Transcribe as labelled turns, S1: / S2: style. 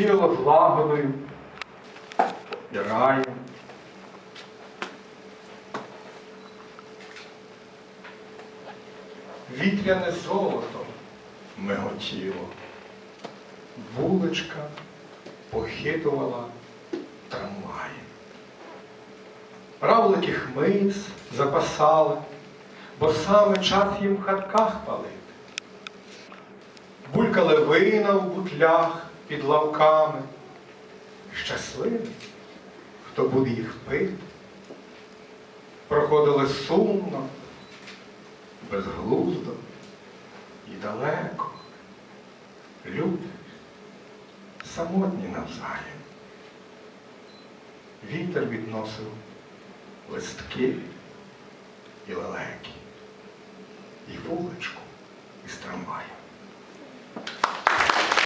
S1: віяло влагодою і раєм. Вітряне золото миготіло. Вуличка похитувала трамваєм. Равлики хмиз запасали, бо саме час їм в хатках палити. Булькали вина в бутлях під лавками. Щасливі, хто буде їх пити. Проходили сумно, безглуздо і далеко. Люди самотні навзаєм. Вітер відносив листки і лелеки, і вуличку.